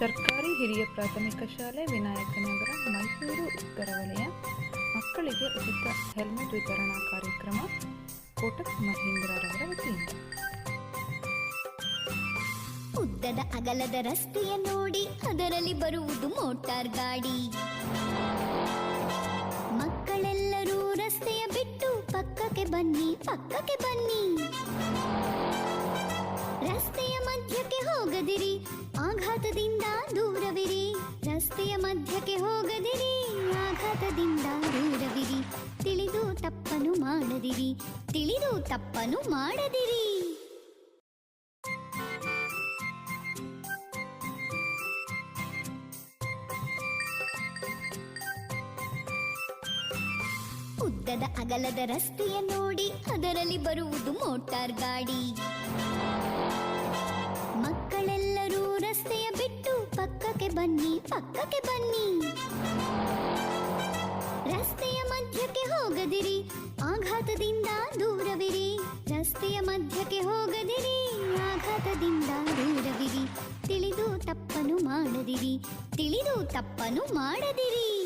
ಸರ್ಕಾರಿ ಹಿರಿಯ ಪ್ರಾಥಮಿಕ ಶಾಲೆ ವಿನಾಯಕನಗರ ಮೈಸೂರು ಉತ್ತರ ವಲಯ. ಮಕ್ಕಳಿಗೆ ಉಚಿತ ಹೆಲ್ಮೆಟ್ ವಿತರಣಾ ಕಾರ್ಯಕ್ರಮ, ಕೋಟಕ್ ಮಹೇಂದ್ರರವರ ವತಿಯಿಂದ. ಉದ್ದದ ಅಗಲದ ರಸ್ತೆಯ ನೋಡಿ ಅದರಲ್ಲಿ ಬರುವುದು ಮೋಟಾರ್ ಗಾಡಿ. ಮಕ್ಕಳೆಲ್ಲರೂ ರಸ್ತೆಯ ಬಿಟ್ಟು ಪಕ್ಕಕ್ಕೆ ಬನ್ನಿ ಪಕ್ಕಕ್ಕೆ ಬನ್ನಿ. ರಸ್ತೆಯ ಮಧ್ಯಕ್ಕೆ ಹೋಗದಿರಿ, ಆಘಾತದಿಂದ ದೂರವಿರಿ. ರಸ್ತೆಯ ಮಧ್ಯಕ್ಕೆ ಹೋಗದಿರಿ, ಆಘಾತದಿಂದ ದೂರವಿರಿ. ತಿಳಿದು ತಪ್ಪನು ಮಾಡದಿರಿ, ತಿಳಿದು ತಪ್ಪನು ಮಾಡದಿರಿ. ಉದ್ದದ ಅಗಲದ ರಸ್ತೆಯ ನೋಡಿ ಅದರಲ್ಲಿ ಬರುವುದು ಮೋಟಾರ್ ಗಾಡಿ. ಬನ್ನಿ, ಪಕ್ಕಕ್ಕೆ ಬನ್ನಿ. ರಸ್ತೆಯ ಮಧ್ಯಕ್ಕೆ ಹೋಗದಿರಿ, ಆಘಾತದಿಂದ ದೂರವಿರಿ. ರಸ್ತೆಯ ಮಧ್ಯಕ್ಕೆ ಹೋಗದಿರಿ, ಆಘಾತದಿಂದ ದೂರವಿರಿ. ತಿಳಿದು ತಪ್ಪನು ಮಾಡದಿರಿ, ತಿಳಿದು ತಪ್ಪನು ಮಾಡದಿರಿ.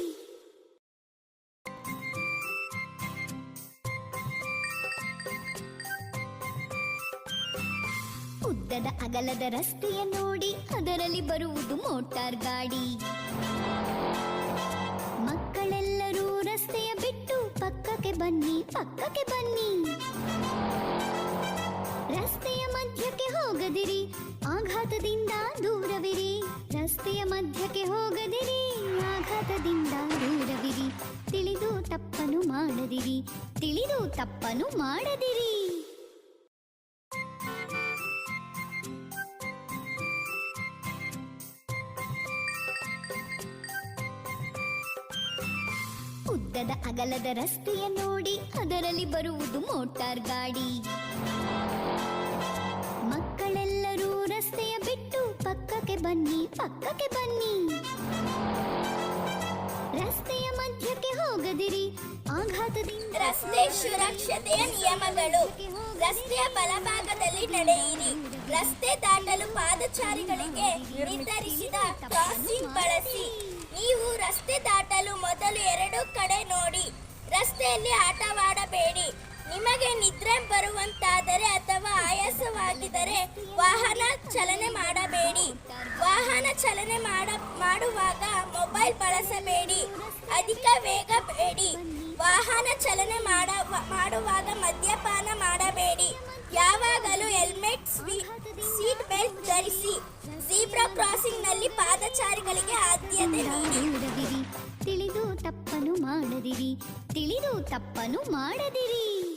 ಉದ್ದದ ಅಗಲದ ರಸ್ತೆಯ ನೋಡಿ ಅದರಲ್ಲಿ ಬರುವುದು ಮೋಟಾರ್ ಗಾಡಿ. ಮಕ್ಕಳೆಲ್ಲರೂ ರಸ್ತೆಯ ಬಿಟ್ಟು ಪಕ್ಕಕ್ಕೆ ಬನ್ನಿ ಪಕ್ಕಕ್ಕೆ ಬನ್ನಿ. ರಸ್ತೆಯ ಮಧ್ಯಕ್ಕೆ ಹೋಗದಿರಿ, ಆಘಾತದಿಂದ ದೂರವಿರಿ. ರಸ್ತೆಯ ಮಧ್ಯಕ್ಕೆ ಹೋಗದಿರಿ, ಆಘಾತದಿಂದ ದೂರವಿರಿ. ತಿಳಿದು ತಪ್ಪನು ಮಾಡದಿರಿ, ತಿಳಿದು ತಪ್ಪನು ಮಾಡದಿರಿ. ಉದ್ದದ ಅಗಲದ ರಸ್ತೆಯ ನೋಡಿ ಅದರಲ್ಲಿ ಬರುವುದು ಮೋಟಾರ್ ಗಾಡಿ. ಮಕ್ಕಳೆಲ್ಲರೂ ರಸ್ತೆಯ ಬಿಟ್ಟು ಪಕ್ಕಕ್ಕೆ ಬನ್ನಿ ಪಕ್ಕಕ್ಕೆ ಬನ್ನಿ. ರಸ್ತೆಯ ಮಧ್ಯಕ್ಕೆ ಹೋಗದಿರಿ ಆಘಾತದಿಂದ ರಸ್ತೆ ಸುರಕ್ಷತೆಯ ನಿಯಮಗಳು. ರಸ್ತೆಯ ಬಲಭಾಗದಲ್ಲಿ ನಡೆಯಿರಿ. ರಸ್ತೆ ದಾಟಲು ಪಾದಚಾರಿಗಳಿಗೆ ನಿರ್ಧರಿಸಿದ ಕ್ರಾಸಿಂಗ್ ಬಳಸಿ. ರಸ್ತೆಯಲ್ಲಿ ಆಟವಾಡಬೇಡಿ. ನಿಮಗೆ ನಿದ್ರೆ ಬರುವಂತಾದರೆ ಅಥವಾ ಆಯಾಸವಾಗಿದರೆ ವಾಹನ ಚಲನೆ ಮಾಡಬೇಡಿ. ವಾಹನ ಚಲನೆ ಮಾಡ, ಮಾಡುವಾಗ ಮೊಬೈಲ್ ಬಳಸಬೇಡಿ. ಅಧಿಕ ವೇಗ ಬೇಡಿ. ವಾಹನ ಚಲನೆ ಮಾಡ, ಮಾಡುವಾಗ ಮದ್ಯಪಾನ ಮಾಡಬೇಡಿ. ಯಾವಾಗಲೂ ಹೆಲ್ಮೆಟ್ ಸೀಟ್ ಬೆಲ್ಟ್ ಧರಿಸಿ. ಜೀಬ್ರಾ ಕ್ರಾಸಿಂಗ್ನಲ್ಲಿ ಪಾದಚಾರಿಗಳಿಗೆ ಆದ್ಯತೆ ನೀಡಿ. ತಿಳಿದು ತಪ್ಪನು ಮಾಡದಿರಿ ತಿಳಿದು ತಪ್ಪನು ಮಾಡದಿರಿ.